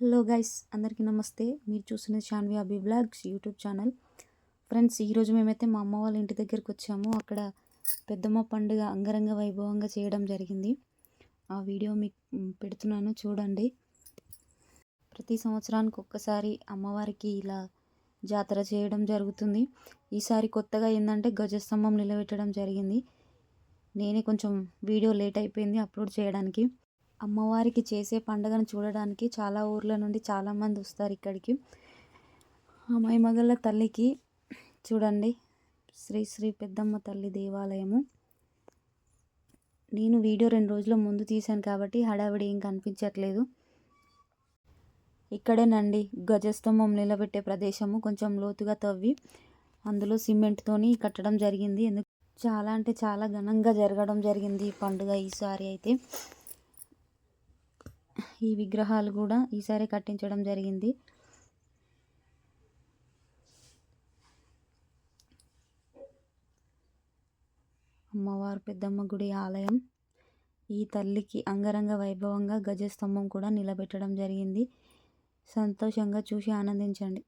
Hello guys అందరికీ నమస్తే. మీరు చూస్తున్నది Shanvi Abhi blogs YouTube channel. Friends ఈరోజు మేమైతే మా అమ్మ వాళ్ళ ఇంటి దగ్గరికి వచ్చాము. అక్కడ పెద్దమ్మ పండుగ అంగరంగ వైభవంగా చేయడం జరిగింది. ఆ వీడియో మీకు పెడుతున్నాను చూడండి. ప్రతి సంవత్సరానికి ఒక్కసారి అమ్మవారికి ఇలా జాతర చేయడం జరుగుతుంది. ఈసారి కొత్తగా ఏంటంటే గజస్తంభం నిలబెట్టడం జరిగింది. నేనే కొంచెం వీడియో లేట్ అయిపోయింది అప్లోడ్ చేయడానికి. అమ్మవారికి చేసే పండుగను చూడడానికి చాలా ఊర్ల నుండి చాలామంది వస్తారు ఇక్కడికి. ఆ మైమగల్ల తల్లికి చూడండి శ్రీ శ్రీ పెద్దమ్మ తల్లి దేవాలయము. నేను వీడియో రెండు రోజుల ముందు తీశాను కాబట్టి హడావిడి ఏం కనిపించట్లేదు. ఇక్కడేనండి గజస్తంభం నిలబెట్టే ప్రదేశము. కొంచెం లోతుగా తవ్వి అందులో సిమెంట్తోని కట్టడం జరిగింది. ఎందుకు? చాలా అంటే చాలా ఘనంగా జరగడం జరిగింది ఈ పండుగ ఈసారి అయితే. ఈ విగ్రహాలు కూడా ఈసారి కట్టించడం జరిగింది. అమ్మవారు పెద్దమ్మ గుడి ఆలయం. ఈ తల్లికి అంగరంగ వైభవంగా గజస్తంభం కూడా నిలబెట్టడం జరిగింది. సంతోషంగా చూసి ఆనందించండి.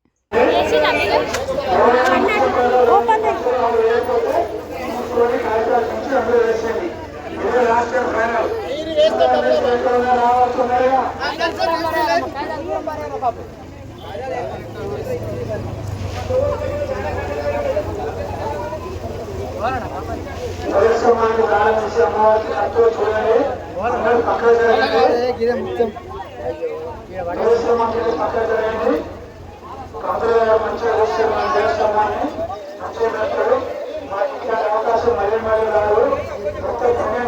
అవకాశం మళ్ళీ మళ్ళీ రాదు మొత్తం పుణ్యం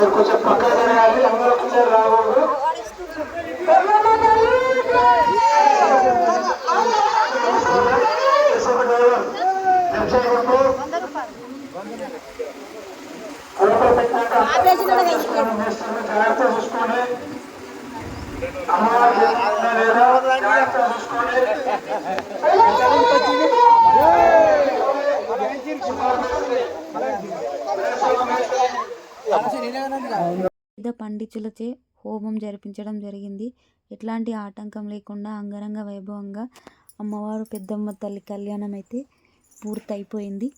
మీరు కొంచెం పక్కన జరగాలి అందరూ ఒకసారి రాకూడదు జాగ్రత్త చూసుకోండి అమ్మవారి లేదా? జాగ్రత్త చూసుకోండి. వివిధ పండితులచే హోమం జరిపించడం జరిగింది. ఎట్లాంటి ఆటంకం లేకుండా అంగరంగ వైభవంగా అమ్మవారు పెద్దమ్మ తల్లి కళ్యాణం అయితే పూర్తయిపోయింది.